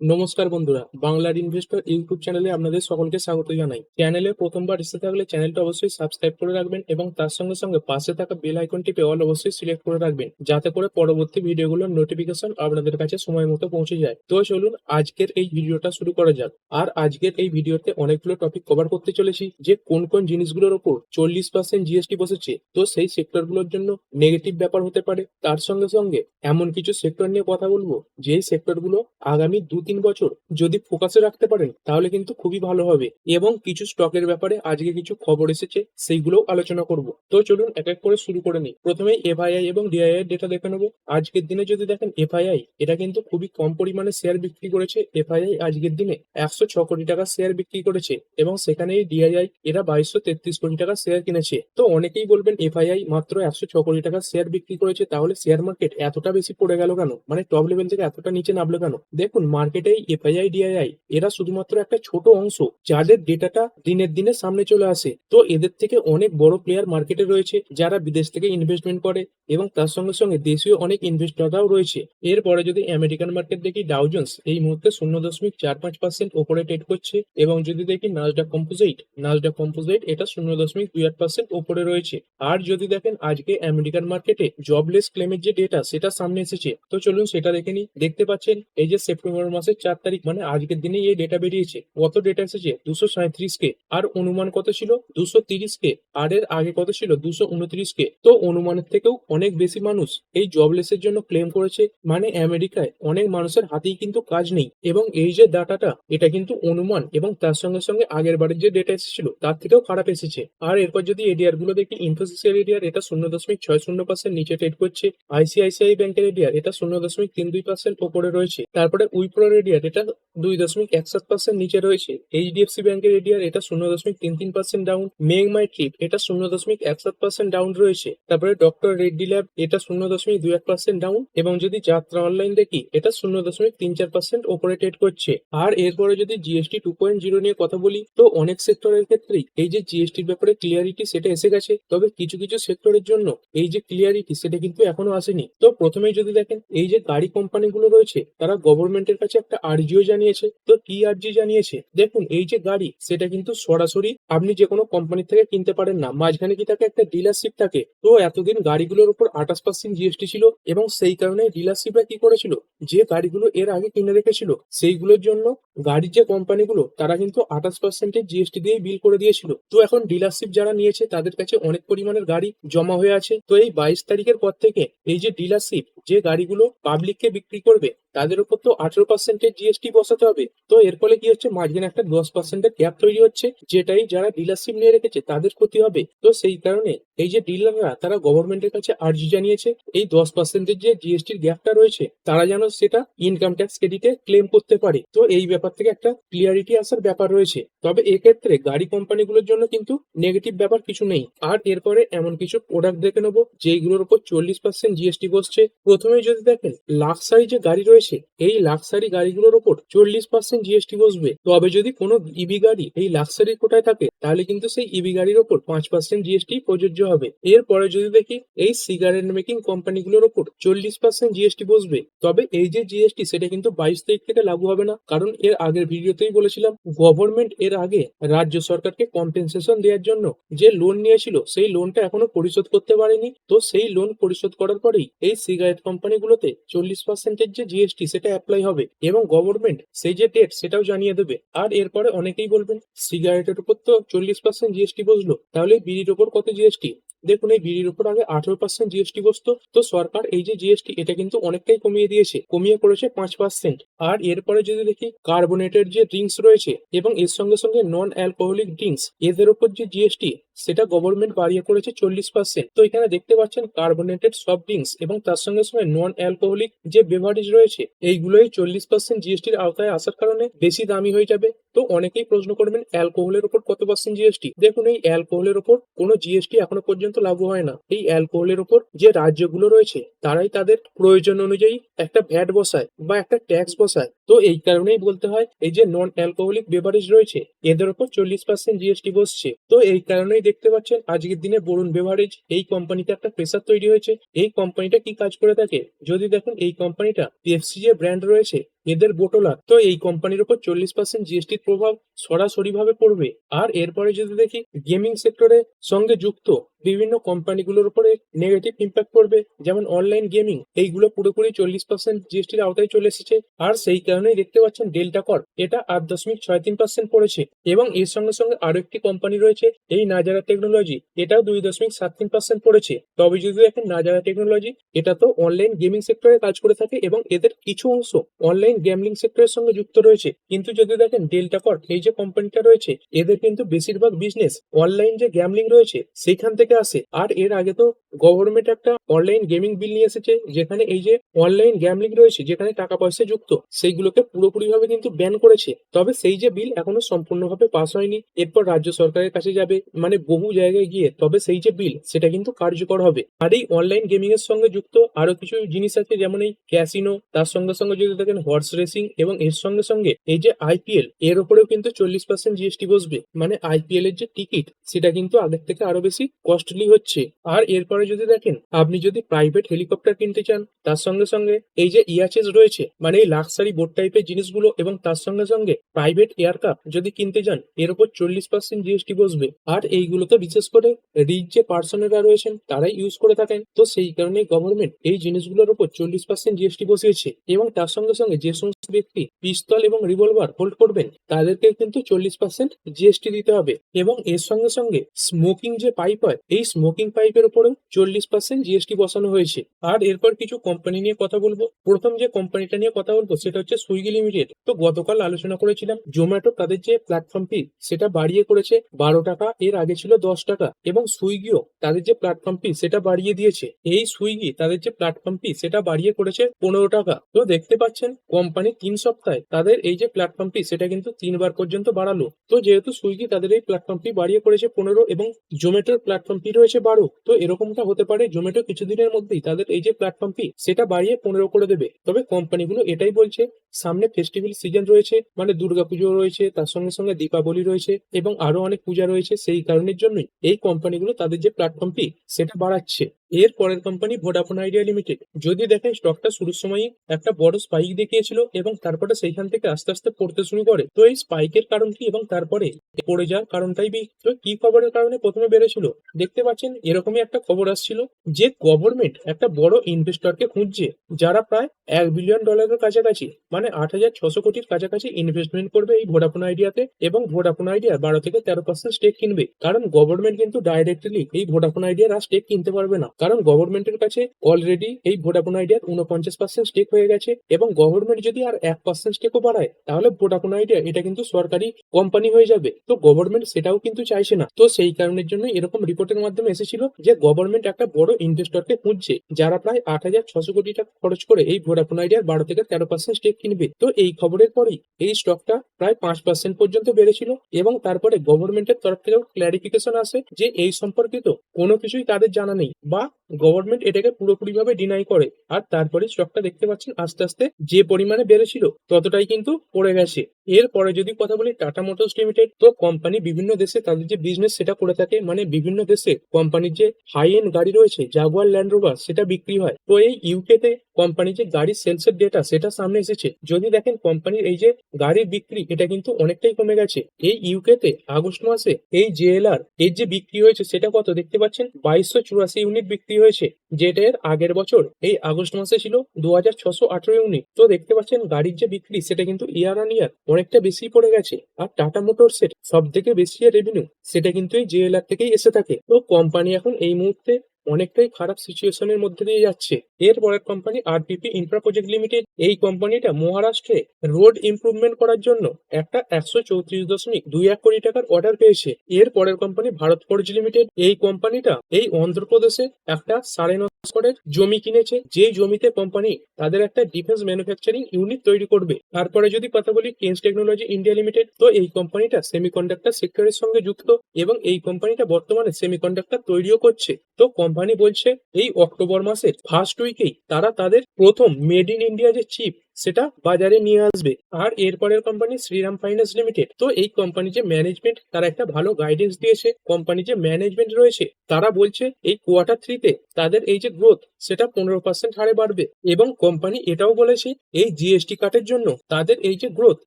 নমস্কার বন্ধুরা, বাংলার ইনভেস্টর ইউটিউব চ্যানেলে আপনাদের সকলকে স্বাগত জানাই। চ্যানেলে প্রথমবার এসে থাকলে চ্যানেলটা অবশ্যই সাবস্ক্রাইব করে রাখবেন এবং তার সঙ্গে সঙ্গে পাশে থাকা বেল আইকন টিপে অল অবশ্যই সিলেক্ট করে রাখবেন, যাতে করে পরবর্তী ভিডিওগুলোর নোটিফিকেশন আপনাদের কাছে সময় মতো পৌঁছে যায়। তো চলুন আজকের এই ভিডিওটা শুরু করা যাক। আর আজকের এই ভিডিওতে অনেকগুলো টপিক কভার করতে চলেছি, যে কোন কোন জিনিসগুলোর ওপর চল্লিশ পার্সেন্ট জিএসটি বসেছে, তো সেই সেক্টরগুলোর জন্য নেগেটিভ ব্যাপার হতে পারে। তার সঙ্গে সঙ্গে এমন কিছু সেক্টর নিয়ে কথা বলব, যেই সেক্টরগুলো আগামী দু তিন বছর যদি ফোকাসে রাখতে পারেন, তাহলে কিন্তু খুবই ভালো হবে। এবং কিছু স্টকের ব্যাপারে আজকে কিছু খবর এসেছে, সেইগুলোও আলোচনা করব। তো চলুন এক এক করে শুরু করে নিই। প্রথমে এফআইআই এবং ডিআইআই ডেটা দেখে নেব। আজকের দিনে যদি দেখেন এফআইআই এটা কিন্তু খুবই কম পরিমাণে শেয়ার বিক্রি করেছে। এফআইআই আজকের দিনে একশো ছ কোটি টাকা শেয়ার বিক্রি করেছে এবং সেখানে ডিআইআই এরা বাইশশো তেত্রিশ কোটি টাকা শেয়ার কিনেছে। তো অনেকেই বলবেন এফআইআই মাত্র একশো ছ কোটি টাকা শেয়ার বিক্রি করেছে, তাহলে শেয়ার মার্কেট এতটা বেশি পড়ে গেল কেন? মানে টপ লেভেল থেকে এতটা নিচে নামলো কেন? দেখুন মার্কেটে এফআইআই ডিআইআই এরা শুধুমাত্র একটা ছোট অংশ যাদের ডেটাটা দিনের দিনে সামনে চলে আসে। তো এদের থেকে অনেক বড় প্লেয়ার মার্কেটে রয়েছে যারা বিদেশ থেকে ইনভেস্টমেন্ট করে এবং তার সঙ্গে সঙ্গে দেশীয় অনেক ইনভেস্টররাও রয়েছে। এরপরে যদি আমেরিকান মার্কেট দেখি ডাউজন্স এই মুহূর্তে শূন্য দশমিক চার পাঁচ পার্সেন্ট ওপরে ট্রেড করছে এবং যদি দেখি নাজডা কম্পোজিট নাজডা কম্পোজিট এটা শূন্য দশমিক দুই আট পার্সেন্ট ওপরে রয়েছে। আর যদি দেখেন আজকে আমেরিকান মার্কেটে জবলেস ক্লেমের যে ডেটা সেটা সামনে এসেছে। তো চলুন সেটা দেখে নিই। দেখতে পাচ্ছেন, এই যে সেপ্টেম্বর মাসের চার তারিখ মানে আজকের দিনে এই ডেটা বেরিয়েছে। কত ডেটা এসেছে? দুশো সাঁত্রিশ কে। আর অনুমান কত ছিল? দুশো তিরিশ কে। আর এর আগে কত ছিল? দুশো উনত্রিশ কে। তো অনুমানের থেকেও অনেক বেশি মানুষ এই জবলেসের জন্য ক্লেম করেছে। মানে আমেরিকায় অনেক মানুষের হাতেই কিন্তু কাজ নেই। এবং এই যে ডাটাটা এটা কিন্তু অনুমান এবং তার সঙ্গে সঙ্গে আগের বারের যে ডেটা এসেছিল, তার থেকেও খারাপ এসেছে। আর এরপর যদি এডিআরগুলো দেখি ইনফোসিসের এডিআর এটা শূন্য দশমিক ছয় শূন্য পার্সেন্ট নিচে ট্রেড করছে। আইসিআইসিআই ব্যাংকের এডিআর এটা শূন্য দশমিক তিন দুই পার্সেন্ট ওপরে রয়েছে। তারপরে উইপ্রোর এডিআর এটা দুই দশমিক এক সাত পার্সেন্ট নিচে রয়েছে। এইচডিএফসি ব্যাংকের এডিআর এটা শূন্য দশমিক তিন তিন percent down make my trip এটা শূন্য দশমিক এক সাত পার্সেন্ট ডাউন রয়েছে। তারপরে ডক্টর রেড্ডি ল্যাব এটা শূন্য দশমিক দুই এক পার্সেন্ট ডাউন এবং যদি যাত্রা অনলাইন দেখি, এটা শূন্য দশমিক তিন চার পার্সেন্ট ওপরে ট্রেড করছে। আর এরপরে যদি জিএসটি টু পয়েন্ট জিরো নিয়ে কথা বলি, তো অনেক সেক্টরের ক্ষেত্রেই এই যে জিএসটির ব্যাপারে ক্লিয়ারিটি সেটা এসে গেছে। তবে কিছু কিছু সেক্টরের জন্য এই যে ক্লিয়ারিটি সেটা কিন্তু এখনও আসেনি। তো প্রথমেই যদি দেখেন, এই যে গাড়ি কোম্পানিগুলো রয়েছে, তারা গভর্নমেন্টের কাছে একটা আর্জিও জানিয়েছে, তো কি আর্জি জানিয়েছে। দেখুন, এই যে গাড়ি, সেটা কিন্তু সরাসরি আপনি যে কোনো কোম্পানি থেকে কিনতে পারেন না। মাঝখানে কি থাকে, একটা ডিলারশিপ থাকে। তো এতদিন গাড়িগুলোর উপর আঠাশ পার্সেন্ট জিএসটি ছিল এবং সেই কারণে ডিলারশিপরা কি করেছিল, যে গাড়িগুলো এর আগে কিনে রেখেছিল, সেইগুলোর জন্য গাড়ির যে কোম্পানিগুলো তারা কিন্তু আঠাশ পার্সেন্টের জিএসটি দিয়ে বিল করে দিয়েছিল। তো এখন ডিলারশিপ যারা নিয়েছে, তাদের কাছে অনেক পরিমাণের গাড়ি জমা হয়ে আছে। তো এই বাইশ তারিখের পর থেকে এই যে ডিলারশিপ যে গাড়িগুলো পাবলিককে বিক্রি করবে, তাদের উপর তো আঠেরো পার্সেন্টের জিএসটি বসাতে হবে। তো এর ফলে কি হচ্ছে? মার্জিন একটা দশ পার্সেন্টের গ্যাপ তৈরি হচ্ছে, যেটাই যারা ডিলারশিপ নিয়ে রেখেছে, তাদের ক্ষতি হবে। তো সেই কারণে এই যে ডিলাররা তারা গভর্নমেন্টের কাছে আর্জি জানিয়েছে, এই দশ পার্সেন্টের যে জিএসটির গ্যাপটা রয়েছে, তারা যেন সেটা ইনকাম ট্যাক্স ক্রেডিটে ক্লেম করতে পারে। তো এই ব্যাপার থেকে একটা ক্লিয়ারিটি আসার ব্যাপার রয়েছে। তবে এক্ষেত্রে গাড়ি কোম্পানিগুলোর জন্য কিন্তু নেগেটিভ ব্যাপার কিছু নেই। আর এরপরে এমন কিছু প্রোডাক্ট দেখে নেব, যেইগুলোর উপর চল্লিশ পার্সেন্ট জিএসটি বসছে। প্রথমে যদি দেখেন লাক্সারি যে গাড়ি রয়েছে, এই লাক্সারি গাড়িগুলোর উপর চল্লিশ পার্সেন্ট জিএসটি বসবে। তবে যদি কোনো ইভি গাড়ি এই লাক্সারি কোটায় থাকে, তাহলে কিন্তু সেই ইভি গাড়ির ওপর পাঁচ পার্সেন্ট জিএসটি প্রযোজ্য হবে। এরপরে যদি দেখি, এই সিগারেট মেকিং কোম্পানিগুলোর ওপর চল্লিশ পার্সেন্ট জিএসটি বসবে। তবে এই যে জিএসটি সেটা কিন্তু বাইশ তারিখ থেকে লাগু হবে না। কারণ এর আগের ভিডিওতেই বলেছিলাম গভর্নমেন্ট এর আগে রাজ্য সরকারকে কম্পেনসেশন দেওয়ার জন্য যে লোন নিয়েছিল, সেই লোনটা এখনও পরিশোধ করতে পারেনি। তো সেই লোন পরিশোধ করার পরেই এই সিগারেট কোম্পানিগুলোতে চল্লিশ পার্সেন্টের যে জিএসটি সেটা অ্যাপ্লাই হবে। এবং গভর্নমেন্ট সেই যে ডেট সেটাও জানিয়ে দেবে। আর এরপরে অনেকেই বলবেন সিগারেটের উপর তো চল্লিশ পার্সেন্ট জিএসটি বসল, তাহলে বিড়ির উপর কত জিএসটি দেখুন, এই বিড়ির উপর আগে আঠারো পার্সেন্ট জিএসটি বসতো, তো সরকার এই যে জিএসটি এটা কিন্তু অনেকটাই কমিয়ে দিয়েছে, কমিয়ে করেছে পাঁচ পার্সেন্ট আর এরপরে যদি দেখি কার্বোনেটেড যে ড্রিঙ্কস রয়েছে, এবং এর সঙ্গে সঙ্গে নন অ্যালকোহলিক ড্রিঙ্কস এদের উপর যে জিএসটি সেটা গভর্নমেন্ট বাড়িয়ে করেছে চল্লিশ পার্সেন্ট তো এখানে দেখতে পাচ্ছেন কার্বোনেটেড সফট ড্রিঙ্কস এবং তার সঙ্গে সঙ্গে নন অ্যালকোহলিক যে বেভারেজ রয়েছে, এইগুলোই চল্লিশ পার্সেন্ট জিএসটির আওতায় আসার কারণে বেশি দামি হয়ে যাবে। তো অনেকেই প্রশ্ন করবেন অ্যালকোহলের উপর কত পার্সেন্ট জিএসটি দেখুন, এই অ্যালকোহলের উপর কোনো জিএসটি এখনও পর্যন্ত লাগু হয় না। এই অ্যালকোহলের উপর যে রাজ্যগুলো রয়েছে, তারাই তাদের প্রয়োজন অনুযায়ী একটা ভ্যাট বসায় বা একটা ট্যাক্স বসায়। তো এই কারণেই বলতে হয়, এই যে নন অ্যালকোহলিক বেভারেজ রয়েছে, এদের উপর চল্লিশ পার্সেন্ট জিএসটি বসছে। তো এই কারণেই দেখতে পাচ্ছেন, আজকের দিনে বরুণ বেভারেজ এই কোম্পানিতে একটা প্রেসার তৈরি হয়েছে। এই কোম্পানিটা কি কাজ করে থাকে? যদি দেখুন, এই কোম্পানিটা পিএফসি যে ব্র্যান্ড রয়েছে এদের বোটলার তো এই কোম্পানির উপর চল্লিশ পার্সেন্ট জিএসটির প্রভাব সরাসরি ভাবে পড়বে। আর এরপরে যদি দেখি গেমিং সেক্টরের সঙ্গে যুক্ত বিভিন্ন কোম্পানিগুলোর উপরে নেগেটিভ ইম্প্যাক্ট পড়বে। যেমন অনলাইন গেমিং এইগুলো পুরোপুরি চল্লিশ পার্সেন্ট জিএসটির আওতায় চলে এসেছে। আর সেই কারণেই দেখতে পাচ্ছেন ডেল্টা কর এটা আট দশমিক ছয় তিন পার্সেন্ট পড়েছে। এবং এর সঙ্গে সঙ্গে আরও একটি কোম্পানি রয়েছে, এই নাজারা টেকনোলজি এটাও দুই দশমিক সাত তিন পার্সেন্ট পড়েছে। তবে যদি দেখেন নাজারা টেকনোলজি এটা তো অনলাইন গেমিং সেক্টরে কাজ করে থাকে এবং এদের কিছু অংশ অনলাইন গ্যামলিং সেক্টরের সঙ্গে যুক্ত রয়েছে। কিন্তু যদি দেখেন ডেল্টা কর এই যে কোম্পানিটা রয়েছে, এদের কিন্তু বেশিরভাগ বিজনেস অনলাইন যে গ্যামলিং রয়েছে, সেখান থেকে আসে। আর এর আগে তো গভর্নমেন্ট একটা অনলাইন গেমিং বিল নিয়ে এসেছে, যেখানে এই যে অনলাইন গ্যামলিং রয়েছে, যেখানে টাকা পয়সা যুক্ত, সেইগুলোকে পুরোপুরি ভাবে কিন্তু ব্যান করেছে। তবে সেই যে বিল এখনও সম্পূর্ণভাবে পাস হয়নি। এরপর রাজ্য সরকারের কাছে যাবে মানে বহু জায়গায় গিয়ে, তবে সেই যে বিল সেটা কিন্তু কার্যকর হবে। আর এই অনলাইন গেমিং এর সঙ্গে যুক্ত আরও কিছু জিনিস আছে, যেমন এই ক্যাসিনো তার সঙ্গে সঙ্গে যদি দেখেন হর্স রেসিং এবং এর সঙ্গে সঙ্গে এই যে আইপিএল এর উপরেও কিন্তু চল্লিশ পার্সেন্ট জিএসটি বসবে। মানে আইপিএল এর যে টিকিট সেটা কিন্তু আগের থেকে আরও বেশি কস্টলি হচ্ছে। আর এরপরে যদি দেখেন, আপনি যদি প্রাইভেট হেলিকপ্টার কিনতে চান, তার সঙ্গে সঙ্গে এই যে ইয়াচেস রয়েছে মানে এই লাক্সারি বোট টাইপের জিনিসগুলো এবং তার সঙ্গে সঙ্গে প্রাইভেট এয়ারক্রাফট যদি কিনতে যান, এর উপর চল্লিশ পার্সেন্ট জিএসটি বসবে। আর এইগুলোতে বিশেষ করে রিচ যে পার্সনেরা রয়েছেন, তারাই ইউজ করে থাকেন। তো সেই কারণে গভর্নমেন্ট এই জিনিসগুলোর উপর চল্লিশ পার্সেন্ট জিএসটি বসিয়েছে এবং তার সঙ্গে সঙ্গে যে সমস্ত ব্যক্তি পিস্তল এবং রিভলভার হোল্ড করবেন তাদেরকে কিন্তু চল্লিশ পার্সেন্ট জিএসটি দিতে হবে। এবং এর সঙ্গে সঙ্গে স্মোকিং যে পাইপ হয়, এই স্মোকিং পাইপের উপরেও চল্লিশ পার্সেন্ট জিএসটি বসানো হয়েছে। আর এরপর কিছু কোম্পানি নিয়ে কথা বলব। প্রথম যে কোম্পানিটা নিয়ে কথা বলব, সেটা হচ্ছে সুইগি লিমিটেড তো গতকাল আলোচনা করেছিলাম জোম্যাটো তাদের যে প্ল্যাটফর্ম ফি সেটা বাড়িয়ে করেছে বারো টাকা, এর আগে ছিল দশ টাকা। এবং সুইগিও তাদের যে প্ল্যাটফর্ম ফি সেটা বাড়িয়ে দিয়েছে। এই সুইগি তাদের যে প্ল্যাটফর্ম ফি সেটা বাড়িয়ে করেছে পনেরো টাকা। তো দেখতে পাচ্ছেন কোম্পানি তিন সপ্তাহে তাদের এই যে প্ল্যাটফর্ম ফি সেটা কিন্তু তিনবার পর্যন্ত বাড়ালো। তো যেহেতু সুইগি তাদের এই প্ল্যাটফর্ম ফি বাড়িয়ে করেছে পনেরো এবং জোম্যাটোর প্ল্যাটফর্ম ফি রয়েছে বারো, তো এরকমটা হতে পারে জোম্যাটো কিছুদিনের মধ্যেই তাদের এই যে প্ল্যাটফর্ম ফি সেটা বাড়িয়ে পনেরো করে দেবে। তবে কোম্পানিগুলো এটাই বলছে, সামনে ফেস্টিভ্যাল সিজন রয়েছে মানে দুর্গাপুজো রয়েছে, তার সঙ্গে সঙ্গে দীপাবলি রয়েছে এবং আরও অনেক পূজা রয়েছে, সেই কারণের জন্যই এই কোম্পানিগুলো তাদের যে প্ল্যাটফর্ম ফি সেটা বাড়াচ্ছে। এর পরের কোম্পানি ভোডাফোন আইডিয়া লিমিটেড যদি দেখেন স্টকটা শুরুর সময়ই একটা বড় স্পাইক দেখিয়েছিল এবং তারপরে সেইখান থেকে আস্তে আস্তে পড়তে শুরু করে। তো এই স্পাইকের কারণ কি এবং তারপরে পড়ে যাওয়ার কারণটাই বি তো কি খবরের কারণে প্রথমে বেড়েছিল? দেখতে পাচ্ছেন, এরকমই একটা খবর আসছিল যে গভর্নমেন্ট একটা বড় ইনভেস্টরকে খুঁজছে, যারা প্রায় এক বিলিয়ন ডলারের কাছাকাছি মানে আট হাজার ছশো কোটির কাছাকাছি ইনভেস্টমেন্ট করবে এই ভোডাফোন আইডিয়াতে এবং ভোডাফোন আইডিয়া বারো থেকে তেরো পার্সেন্ট স্টেক কিনবে। কারণ গভর্নমেন্ট কিন্তু ডাইরেক্টলি এই ভোডাফোন আইডিয়ার আর স্টেক কিনতে পারবে না। কারণ গভর্নমেন্টের কাছে অলরেডি এই ভোডাফোন আইডিয়ার উনপঞ্চাশ পার্সেন্ট স্টেক হয়ে গেছে এবং গভর্নমেন্ট যদি আর এক পার্সেন্ট স্টেকও বাড়ায়, তাহলে ভোডাফোন আইডিয়া এটা কিন্তু সরকারি কোম্পানি হয়ে যাবে। তো গভর্নমেন্ট সেটাও কিন্তু চাইছে না। তো সেই কারণের জন্য এরকম রিপোর্টের মাধ্যমে এসেছিল যে গভর্নমেন্ট একটা বড় ইনভেস্টরকে খুঁজছে, যারা প্রায় আট হাজার ছশো কোটি টাকা খরচ করে এই ভোডাফোন আইডিয়ার বারো থেকে তেরো পার্সেন্ট স্টেক কিনবে। তো এই খবরের পরেই এই স্টকটা প্রায় পাঁচ পার্সেন্ট পর্যন্ত বেড়েছিল এবং তারপরে গভর্নমেন্টের তরফ থেকেও ক্ল্যারিফিকেশন আসে যে এই সম্পর্কিত কোনো কিছুই তাদের জানা নেই বা গভর্নমেন্ট এটাকে পুরোপুরিভাবে ডিনাই করে। আর তারপরে স্টকটা দেখতে পাচ্ছেন আস্তে আস্তে যে পরিমাণে বেড়েছিল, ততটাই কিন্তু পড়ে গেছে। এরপরে যদি কথা বলি টাটা মোটরস লিমিটেড তো কোম্পানি বিভিন্ন দেশে তাদের যে বিজনেস সেটা করে থাকে মানে বিভিন্ন দেশে কোম্পানির যে হাই এন্ড গাড়ি রয়েছে জাগুয়ার ল্যান্ড রোভার সেটা বিক্রি হয়। তো এই ইউকে তে কোম্পানির যে গাড়ির সেলস এর ডেটা সেটা সামনে এসেছে। যদি দেখেন কোম্পানির এই যে গাড়ির বিক্রি, এটা কিন্তু অনেকটাই কমে গেছে। এই ইউকে তে আগস্ট মাসে এই জেএলআর এর যে বিক্রি হয়েছে, সেটা কত দেখতে পাচ্ছেন? বাইশশো চুরাশি ইউনিট বিক্রি হয়েছে, যেটা এর আগের বছর, এই আগস্ট মাসে ছিল দু হাজার ছশো আঠারো ইউনিট। তো দেখতে পাচ্ছেন গাড়ির যে বিক্রি, সেটা কিন্তু ইয়ার অন ইয়ার অনেকটা বেশি পড়ে গেছে। আর টাটা মোটরস এর সব থেকে বেশি রেভিনিউ সেটা কিন্তু এই জেএলআর থেকেই এসে থাকে। তো কোম্পানি এখন এই মুহূর্তে অনেকটাই খারাপ সিচুয়েশনের মধ্যে দিয়ে যাচ্ছে। এর পরের company RPP infra project limited এই কোম্পানিটা মহারাষ্ট্রে রোড ইমপ্রুভমেন্ট করার জন্য একটা একশো চৌত্রিশ দশমিক দুই এক কোটি টাকার অর্ডার পেয়েছে। এর পরের কোম্পানি ভারত ফোর্জ লিমিটেড এই কোম্পানিটা এই অন্ধ্রপ্রদেশে একটা সাড়ে নশো জমি কিনেছে যে জমিতে কোম্পানি তাদের একটা ডিফেন্স ম্যানুফ্যাকচারিং ইউনিট তৈরি করবে। তারপরে যদি কথা বলি কেন্স টেকনোলজি ইন্ডিয়া লিমিটেড তো এই কোম্পানিটা সেমিকন্ডাক্টর সেক্টরের সঙ্গে যুক্ত এবং এই কোম্পানিটা বর্তমানে সেমিকন্ডাক্টর তৈরিও করছে। তো কোম্পানি বলছে, এই অক্টোবর মাসের ফার্স্ট উইকেই তারা তাদের প্রথম মেড ইন ইন্ডিয়া যে চিপ সেটা বাজারে নিয়ে আসবে। আর এরপরের কোম্পানি শ্রীরাম ফাইন্যান্স লিমিটেড তো এই কোম্পানি যে ম্যানেজমেন্ট তারা একটা ভালো গাইডেন্স দিয়েছে। কোম্পানি যে ম্যানেজমেন্ট রয়েছে, তারা বলছে এই কোয়ার্টার থ্রিতে তাদের এই যে গ্রোথ সেটা পনেরো পার্সেন্ট হারে বাড়বে। এবং কোম্পানি এটাও বলেছে, এই জিএসটি কাটের জন্য তাদের এই যে গ্রোথ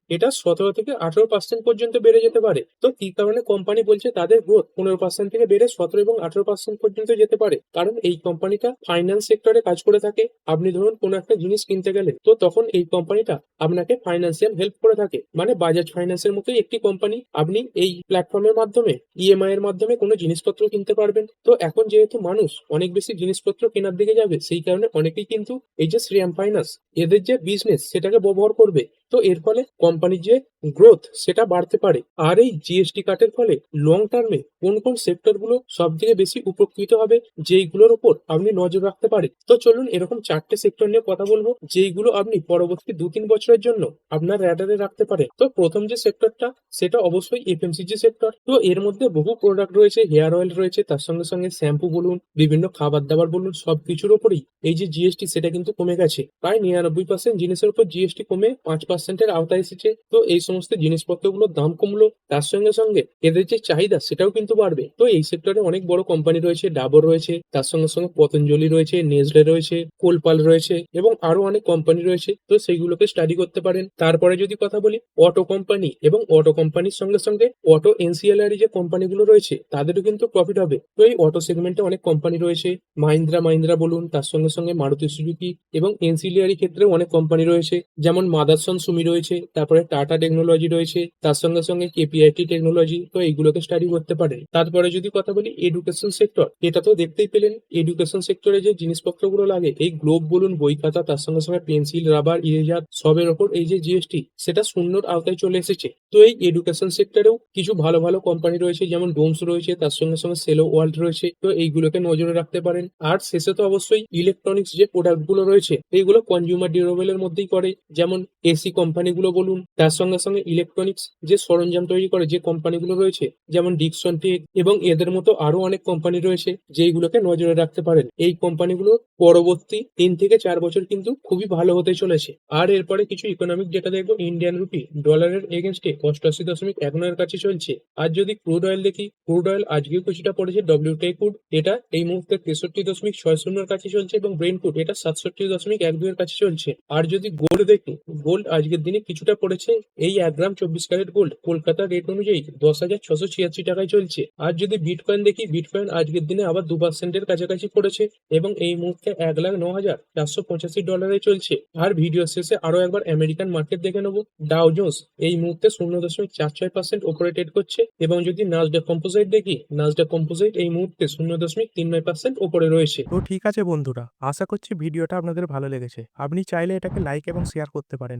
এটা সতেরো থেকে আঠারো পার্সেন্ট পর্যন্ত বেড়ে যেতে পারে। তো কি কারণে কোম্পানি বলছে তাদের গ্রোথ পনেরো পার্সেন্ট থেকে বেড়ে সতেরো এবং আঠারো পার্সেন্ট পর্যন্ত যেতে পারে? কারণ এই কোম্পানিটা ফাইন্যান্স সেক্টরে কাজ করে থাকে। আপনি ধরুন কোনো একটা জিনিস কিনতে গেলেন, তো তখন এই কোম্পানিটা আপনাকে ফাইন্যান্সিয়াল হেল্প করে থাকে। মানে বাজাজ ফাইন্যান্সের মতোই একটি কোম্পানি আপনি এই প্ল্যাটফর্মের মাধ্যমে ইএমআই এর মাধ্যমে কোনো জিনিসপত্র কিনতে পারবেন। তো এখন যেহেতু মানুষ অনেক বেশি জিনিসপত্র কেনার দিকে যাবে, সেই কারণে অনেকেই কিন্তু এই যে শ্রীরাম ফাইন্যান্স এদের যে বিজনেস সেটাকে ব্যবহার করবে। তো এর ফলে কোম্পানির যে গ্রোথ সেটা বাড়তে পারে। আর এই জিএসটি কাটের ফলে লং টার্মে কোন কোন সেক্টরগুলো সব থেকে বেশি উপকৃত হবে, যেইগুলোর উপর আপনি নজর রাখতে পারেন। তো চলুন এরকম চারটে সেক্টর নিয়ে কথা বলব, যেইগুলো আপনি পরবর্তী দু তিন বছরের জন্য আপনার র্যাডারে রাখতে পারেন তো প্রথম যে সেক্টরটা সেটা অবশ্যই এফএমসিজি সেক্টর তো এর মধ্যে বহু প্রোডাক্ট রয়েছে হেয়ার অয়েল রয়েছে, তার সঙ্গে সঙ্গে শ্যাম্পু বলুন, বিভিন্ন খাবার দাবার বলুন সব কিছুর ওপরেই এই যে জিএসটি সেটা কিন্তু কমে গেছে। প্রায় নিরানব্বই পার্সেন্ট জিনিসের উপর জিএসটি কমে পাঁচ পার্সেন্টের আওতায় এসেছে। তো এই সমস্ত জিনিসপত্রগুলোর দাম কমলো, তার সঙ্গে সঙ্গে এদের যে চাহিদা সেটাও কিন্তু বাড়বে। তো এই সেক্টরে অনেক বড় কোম্পানি রয়েছে ডাবর রয়েছে, তার সঙ্গে সঙ্গে পতঞ্জলি রয়েছে নেসলে রয়েছে কোলপাল রয়েছে এবং আরও অনেক কোম্পানি রয়েছে। তো সেইগুলোকে স্টাডি করতে পারেন। তারপরে যদি কথা বলি অটো কোম্পানি এবং অটো কোম্পানির সঙ্গে সঙ্গে অটো এনসিএলআর যে কোম্পানিগুলো রয়েছে, তাদেরও কিন্তু প্রফিট হবে। তো এই অটো সেগমেন্টে অনেক কোম্পানি রয়েছে মাহিন্দ্রা মাহিন্দ্রা বলুন, তার সঙ্গে সঙ্গে মারুতি সুজুকি এবং এনসিলিয়ারি ক্ষেত্রেও অনেক কোম্পানি রয়েছে। যেমন মাদারসন সুমি রয়েছে, তারপরে টাটা টেকনোলজি রয়েছে, তার সঙ্গে সঙ্গে কেপিআইটি টেকনোলজি তো এইগুলোকে স্টাডি করতে পারে তারপরে যদি কথা বলি এডুকেশন সেক্টর এটা তো দেখতেই পেলেন এডুকেশন সেক্টরে যে জিনিসপত্রগুলো লাগে, এই গ্লোব বলুন, বই খাতা, তার সঙ্গে সঙ্গে পেন্সিল রাবার ইরেজার সবের ওপর এই যে জিএসটি সেটা শূন্যর আওতায় চলে এসেছে। তো এই এডুকেশন সেক্টরেও কিছু ভালো ভালো কোম্পানি রয়েছে, যেমন ডোমস রয়েছে, তার সঙ্গে সঙ্গে সেলো ওয়ার্ল্ড রয়েছে, তো এইগুলোকে নজরে রাখতে পারেন। আর শেষে তো অবশ্যই ইলেকট্রনিক্স যে প্রোডাক্টগুলো রয়েছে, এইগুলো কনজিউমার ডিউরেবল এর মধ্যেই করে, যেমন এসি কোম্পানিগুলো বলুন, তার সঙ্গে সঙ্গে ইলেকট্রনিক্স যে সরঞ্জাম তৈরি করে যে কোম্পানিগুলো রয়েছে, যেমন ডিকসন টেক এবং এদের মতো আরও অনেক কোম্পানি রয়েছে যেইগুলোকে নজরে রাখতে পারেন। এই কোম্পানিগুলো পরবর্তী তিন থেকে চার বছর কিন্তু খুবই ভালো হতে চলেছে। আর এরপরে কিছু ইকোনমিক ডেটা দেখব ইন্ডিয়ান রুপি ডলারের এগেনস্টে অষ্টআশি দশমিক এক নয়ের কাছে চলছে। আর যদি ক্রুড অয়েল দেখি ক্রুড অয়েল আজকেও কিছুটা পড়েছে ডব্লিউটাই ক্রুড এটা এই মুহূর্তে তেষট্টি দশমিক ছয় শূন্যের কাছে চলছে এবং ব্রেন ক্রুড এটা সাতষট্টি দশমিক এক দুইয়ের কাছে চলছে। আর যদি গোল্ড দেখি গোল্ড আজকের দিনে কিছুটা পড়েছে। এই এক গ্রাম চব্বিশ ক্যারেট গোল্ড কলকাতার রেট অনুযায়ী দশ হাজার ছশো ছিয়াশি টাকায় চলছে। আর যদি বিটকয়েন দেখি বিটকয়েন আজকের দিনে আবার দু পার্সেন্টের কাছাকাছি পড়েছে এবং এই মুহূর্তে এক লাখ ন হাজার চারশো পঁচাশি ডলারে চলছে। আর ভিডিও শেষে আরও একবার আমেরিকান মার্কেট দেখে নেব। ডাও জোন্স এই মুহূর্তে শূন্য দশমিক চার ছয় পার্সেন্ট ওপরে ট্রেড করছে এবং যদি নাজডা কম্পোজাইট দেখি নাজডা কম্পোজাইট এই মুহূর্তে শূন্য দশমিক তিন নয় পার্সেন্ট ওপরে রয়েছে। তো ঠিক আছে বন্ধুরা, আশা করছি ভিডিওটা আপনাদের ভালো লেগেছে। আপনি চাইলে এটাকে লাইক এবং শেয়ার করতে পারেন।